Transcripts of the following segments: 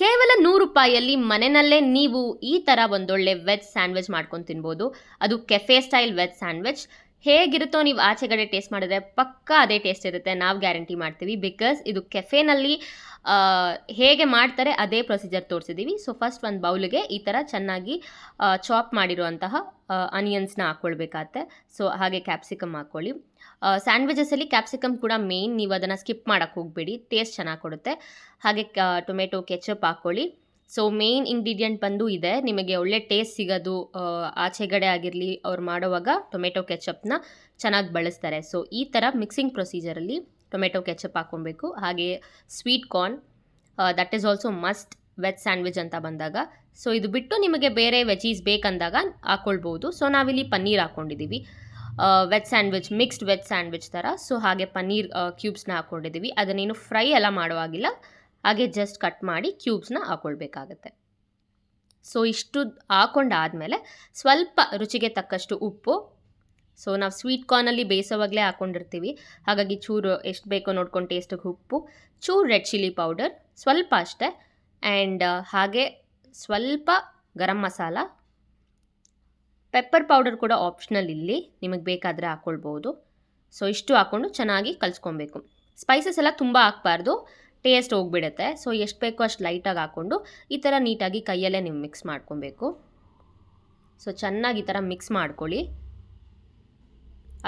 ಕೇವಲ ನೂರು ರೂಪಾಯಿಯಲ್ಲಿ ಮನೆಯಲ್ಲೇ ನೀವು ಈ ಥರ ಒಂದೊಳ್ಳೆ ವೆಜ್ ಸ್ಯಾಂಡ್ವಿಚ್ ಮಾಡ್ಕೊಂಡು ತಿನ್ಬೋದು. ಅದು ಕೆಫೆ ಸ್ಟೈಲ್ ವೆಜ್ ಸ್ಯಾಂಡ್ವಿಚ್. ಹೇಗಿರುತ್ತೋ ನೀವು ಆಚೆಗಡೆ ಟೇಸ್ಟ್ ಮಾಡಿದ್ರೆ ಪಕ್ಕಾ ಅದೇ ಟೇಸ್ಟ್ ಇರುತ್ತೆ, ನಾವು ಗ್ಯಾರಂಟಿ ಮಾಡ್ತೀವಿ. ಬಿಕಾಸ್ ಇದು ಕೆಫೆನಲ್ಲಿ ಹೇಗೆ ಮಾಡ್ತಾರೆ ಅದೇ ಪ್ರೊಸೀಜರ್ ತೋರಿಸಿದ್ದೀವಿ ಸೊ ಫಸ್ಟ್ ಒಂದು ಬೌಲ್ಗೆ ಈ ಥರ ಚೆನ್ನಾಗಿ ಚಾಪ್ ಮಾಡಿರುವಂತಹ ಅನಿಯನ್ಸ್ನ ಹಾಕ್ಕೊಳ್ಬೇಕಾಗತ್ತೆ ಸೊ ಹಾಗೆ ಕ್ಯಾಪ್ಸಿಕಮ್ ಹಾಕ್ಕೊಳ್ಳಿ ಸ್ಯಾಂಡ್ವಿಚಸಲ್ಲಿ ಕ್ಯಾಪ್ಸಿಕಮ್ ಕೂಡ ಮೇಯ್ನ್ ನೀವು ಅದನ್ನು ಸ್ಕಿಪ್ ಮಾಡೋಕ್ಕೆ ಹೋಗಬೇಡಿ. ಟೇಸ್ಟ್ ಚೆನ್ನಾಗಿ ಕೊಡುತ್ತೆ. ಹಾಗೆ ಟೊಮೆಟೊ ಕೆಚಪ್ ಹಾಕ್ಕೊಳ್ಳಿ ಸೊ ಮೇಯ್ನ್ ಇಂಗ್ರೀಡಿಯೆಂಟ್ ಬಂದು ಇದೆ. ನಿಮಗೆ ಒಳ್ಳೆ ಟೇಸ್ಟ್ ಸಿಗೋದು ಆಚೆಗಡೆ ಆಗಿರಲಿ, ಅವ್ರು ಮಾಡುವಾಗ ಟೊಮೆಟೊ ಕೆಚಪ್ನ ಚೆನ್ನಾಗಿ ಬಳಸ್ತಾರೆ. ಸೊ ಈ ಥರ ಮಿಕ್ಸಿಂಗ್ ಪ್ರೊಸೀಜರಲ್ಲಿ ಟೊಮೆಟೊ ಕೆಚಪ್ ಹಾಕ್ಕೊಬೇಕು. ಹಾಗೆ sweet corn that is also must veg sandwich ಅಂತ ಬಂದಾಗ. ಸೊ ಇದು ಬಿಟ್ಟು ನಿಮಗೆ ಬೇರೆ ವೆಜೀಸ್ ಬೇಕಂದಾಗ ಹಾಕ್ಕೊಳ್ಬೋದು. ಸೊ ನಾವಿಲ್ಲಿ paneer ಹಾಕ್ಕೊಂಡಿದ್ದೀವಿ veg sandwich mixed veg sandwich ಥರ ಸೊ ಹಾಗೆ ಪನ್ನೀರ್ ಕ್ಯೂಬ್ಸ್ನ ಹಾಕ್ಕೊಂಡಿದ್ದೀವಿ ಅದನ್ನೇನು ಫ್ರೈ ಎಲ್ಲ ಮಾಡುವಾಗಿಲ್ಲ. ಹಾಗೆ ಜಸ್ಟ್ ಕಟ್ ಮಾಡಿ ಕ್ಯೂಬ್ಸ್ನ ಹಾಕ್ಕೊಳ್ಬೇಕಾಗತ್ತೆ ಸೊ ಇಷ್ಟು ಹಾಕೊಂಡಾದಮೇಲೆ ಸ್ವಲ್ಪ ರುಚಿಗೆ ತಕ್ಕಷ್ಟು ಉಪ್ಪು. ಸೊ ನಾವು ಸ್ವೀಟ್ ಕಾರ್ನಲ್ಲಿ ಬೇಯಿಸೋವಾಗಲೇ ಹಾಕ್ಕೊಂಡಿರ್ತೀವಿ ಹಾಗಾಗಿ ಚೂರು ಎಷ್ಟು ಬೇಕೋ ನೋಡ್ಕೊಂಡು ಟೇಸ್ಟಿಗೆ ಉಪ್ಪು. ಚೂರು ರೆಡ್ ಚಿಲ್ಲಿ ಪೌಡರ್ ಸ್ವಲ್ಪ ಅಷ್ಟೇ. ಆ್ಯಂಡ್ ಹಾಗೆ ಸ್ವಲ್ಪ ಗರಂ ಮಸಾಲ. ಪೆಪ್ಪರ್ ಪೌಡರ್ ಕೂಡ ಆಪ್ಷನಲ್ ಇಲ್ಲಿ. ನಿಮಗೆ ಬೇಕಾದರೆ ಹಾಕ್ಕೊಳ್ಬೋದು ಸೊ ಇಷ್ಟು ಹಾಕ್ಕೊಂಡು ಚೆನ್ನಾಗಿ ಕಲಿಸ್ಕೊಬೇಕು. ಸ್ಪೈಸಸ್ ಎಲ್ಲ ತುಂಬ ಹಾಕ್ಬಾರ್ದು. ಟೇಸ್ಟ್ ಹೋಗ್ಬಿಡುತ್ತೆ. ಸೊ ಎಷ್ಟು ಬೇಕೋ ಅಷ್ಟು ಲೈಟಾಗಿ ಹಾಕ್ಕೊಂಡು ಈ ಥರ ನೀಟಾಗಿ ಕೈಯಲ್ಲೇ ನೀವು ಮಿಕ್ಸ್ ಮಾಡ್ಕೊಬೇಕು. ಸೊ ಚೆನ್ನಾಗಿ ಈ ಥರ ಮಿಕ್ಸ್ ಮಾಡ್ಕೊಳ್ಳಿ.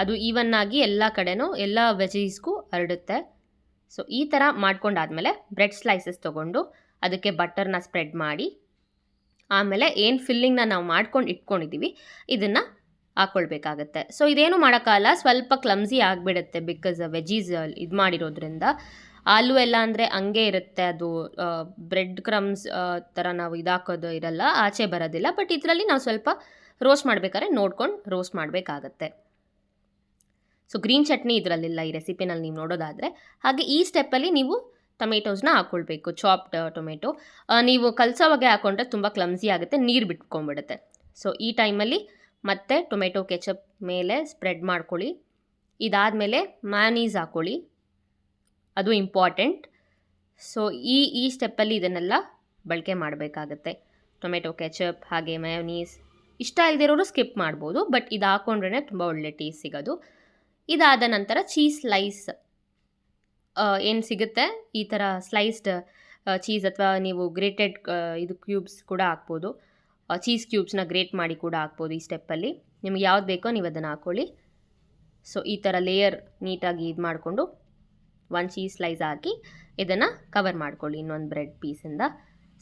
ಅದು ಈವನ್ ಆಗಿ ಎಲ್ಲ ಕಡೆನೂ ಎಲ್ಲ ವೆಜೀಸ್ಗೂ ಹರಡುತ್ತೆ. ಸೊ ಈ ಥರ ಮಾಡ್ಕೊಂಡಾದಮೇಲೆ ಬ್ರೆಡ್ ಸ್ಲೈಸಸ್ ತೊಗೊಂಡು ಅದಕ್ಕೆ ಬಟರ್ನ ಸ್ಪ್ರೆಡ್ ಮಾಡಿ, ಆಮೇಲೆ ಏನು ಫಿಲ್ಲಿಂಗ್ನ ನಾವು ಮಾಡ್ಕೊಂಡು ಇಟ್ಕೊಂಡಿದ್ದೀವಿ ಇದನ್ನು ಹಾಕ್ಕೊಳ್ಬೇಕಾಗತ್ತೆ ಸೊ ಇದೇನು ಮಾಡೋಕ್ಕಾಗಲ್ಲ, ಸ್ವಲ್ಪ ಕ್ಲಮ್ಸಿ ಆಗಿಬಿಡುತ್ತೆ ಬಿಕಾಸ್ ವೆಜೀಸ್ ಇದು ಮಾಡಿರೋದ್ರಿಂದ. ಆಲೂ ಎಲ್ಲ ಅಂದರೆ ಹಂಗೆ ಇರುತ್ತೆ ಅದು ಬ್ರೆಡ್ ಕ್ರಮ್ಸ್ ಥರ ನಾವು ಇದಾಕೋದು ಇರಲ್ಲ, ಆಚೆ ಬರೋದಿಲ್ಲ. ಬಟ್ ಇದರಲ್ಲಿ ನಾವು ಸ್ವಲ್ಪ ರೋಸ್ಟ್ ಮಾಡ್ಬೇಕಾದ್ರೆ ನೋಡ್ಕೊಂಡು ರೋಸ್ಟ್ ಮಾಡಬೇಕಾಗತ್ತೆ. ಸೊ ಗ್ರೀನ್ ಚಟ್ನಿ ಇದರಲ್ಲಿಲ್ಲ ಈ ರೆಸಿಪಿನಲ್ಲಿ ನೀವು ನೋಡೋದಾದರೆ, ಹಾಗೆ ಈ ಸ್ಟೆಪ್ಪಲ್ಲಿ ನೀವು ಟೊಮೆಟೋಸ್ನ ಹಾಕ್ಕೊಳ್ಬೇಕು ಚಾಪ್ಡ್ ಟೊಮೆಟೊ ನೀವು ಕಲಸೋವಾಗೆ ಹಾಕ್ಕೊಂಡ್ರೆ ತುಂಬ ಕ್ಲಮ್ಸಿ ಆಗುತ್ತೆ, ನೀರು ಬಿಟ್ಕೊಂಡ್ಬಿಡುತ್ತೆ. ಸೊ ಈ ಟೈಮಲ್ಲಿ ಮತ್ತೆ ಟೊಮೆಟೊ ಕೆಚಪ್ ಮೇಲೆ ಸ್ಪ್ರೆಡ್ ಮಾಡ್ಕೊಳ್ಳಿ. ಇದಾದಮೇಲೆ ಮ್ಯಾನೀಸ್ ಹಾಕ್ಕೊಳ್ಳಿ ಅದು ಇಂಪಾರ್ಟೆಂಟ್. ಸೊ ಈ ಈ ಸ್ಟೆಪ್ಪಲ್ಲಿ ಇದನ್ನೆಲ್ಲ ಬಳಕೆ ಮಾಡಬೇಕಾಗತ್ತೆ. ಟೊಮೆಟೊ ಕೆಚಪ್ ಹಾಗೆ ಮಯೋನೀಸ್ ಇಷ್ಟ ಇಲ್ದಿರೋರು ಸ್ಕಿಪ್ ಮಾಡ್ಬೋದು ಬಟ್ ಇದು ಹಾಕೊಂಡ್ರೇ ತುಂಬ ಒಳ್ಳೆ ಟೇಸ್ಟ್ ಸಿಗೋದು. ಇದಾದ ನಂತರ ಚೀಸ್ ಸ್ಲೈಸ್ ಏನು ಸಿಗುತ್ತೆ? ಈ ಥರ ಸ್ಲೈಸ್ಡ್ ಚೀಸ್ ಅಥವಾ ನೀವು ಗ್ರೇಟೆಡ್ ಇದು ಕ್ಯೂಬ್ಸ್ ಕೂಡ ಹಾಕ್ಬೋದು. ಚೀಸ್ ಕ್ಯೂಬ್ಸ್ನ ಗ್ರೇಟ್ ಮಾಡಿ ಕೂಡ ಹಾಕ್ಬೋದು ಈ ಸ್ಟೆಪ್ಪಲ್ಲಿ ನಿಮ್ಗೆ ಯಾವ್ದು ಬೇಕೋ ನೀವು ಅದನ್ನು ಹಾಕ್ಕೊಳ್ಳಿ ಸೊ ಈ ಥರ ಲೇಯರ್ ನೀಟಾಗಿ ಇದು ಮಾಡಿಕೊಂಡು ಒಂದು ಚೀಸ್ ಸ್ಲೈಸ್ ಹಾಕಿ ಇದನ್ನು ಕವರ್ ಮಾಡ್ಕೊಳ್ಳಿ ಇನ್ನೊಂದು ಬ್ರೆಡ್ ಪೀಸಿಂದ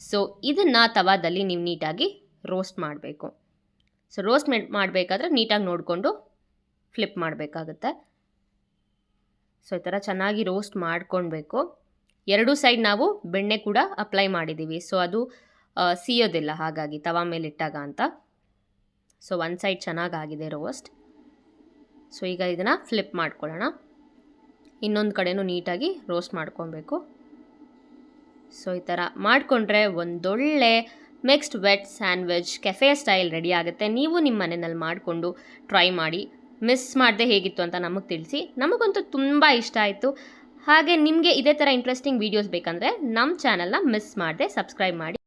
ಸೊ ಇದನ್ನು ತವಾದಲ್ಲಿ ನೀವು ನೀಟಾಗಿ ರೋಸ್ಟ್ ಮಾಡಬೇಕು. ಸೊ ರೋಸ್ಟ್ ಮಾಡಬೇಕಾದ್ರೆ ನೀಟಾಗಿ ನೋಡಿಕೊಂಡು ಫ್ಲಿಪ್ ಮಾಡಬೇಕಾಗುತ್ತೆ. ಸೊ ಈ ಥರ ಚೆನ್ನಾಗಿ ರೋಸ್ಟ್ ಮಾಡ್ಕೊಳ್ಬೇಕು ಎರಡೂ ಸೈಡ್ ನಾವು ಬೆಣ್ಣೆ ಕೂಡ ಅಪ್ಲೈ ಮಾಡಿದ್ದೀವಿ ಸೊ ಅದು ಸೀಯೋದಿಲ್ಲ ಹಾಗಾಗಿ ತವಾ ಮೇಲೆ ಇಟ್ಟಾಗ ಅಂತ. ಸೊ ಒಂದು ಸೈಡ್ ಚೆನ್ನಾಗಾಗಿದೆ ರೋಸ್ಟ್ ಸೊ ಈಗ ಇದನ್ನು ಫ್ಲಿಪ್ ಮಾಡ್ಕೊಳ್ಳೋಣ. ಇನ್ನೊಂದು ಕಡೆನೂ ನೀಟಾಗಿ ರೋಸ್ಟ್ ಮಾಡ್ಕೊಬೇಕು. ಸೊ, ಈ ಥರ ಮಾಡಿಕೊಂಡ್ರೆ ಒಂದೊಳ್ಳೆ mixed veg sandwich cafe style ready ಆಗುತ್ತೆ. ನೀವು ನಿಮ್ಮ ಮನೆಯಲ್ಲಿ ಮಾಡಿಕೊಂಡು ಟ್ರೈ ಮಾಡಿ ಮಿಸ್ ಮಾಡದೆ ಹೇಗಿತ್ತು ಅಂತ ನಮಗೆ ತಿಳಿಸಿ. ನಮಗಂತೂ ತುಂಬ ಇಷ್ಟ ಆಯಿತು. ಹಾಗೆ ನಿಮಗೆ ಇದೇ ಥರ ಇಂಟ್ರೆಸ್ಟಿಂಗ್ ವೀಡಿಯೋಸ್ ಬೇಕಂದರೆ ನಮ್ಮ ಚಾನಲ್ನ ಮಿಸ್ ಮಾಡದೆ ಸಬ್ಸ್ಕ್ರೈಬ್ ಮಾಡಿ.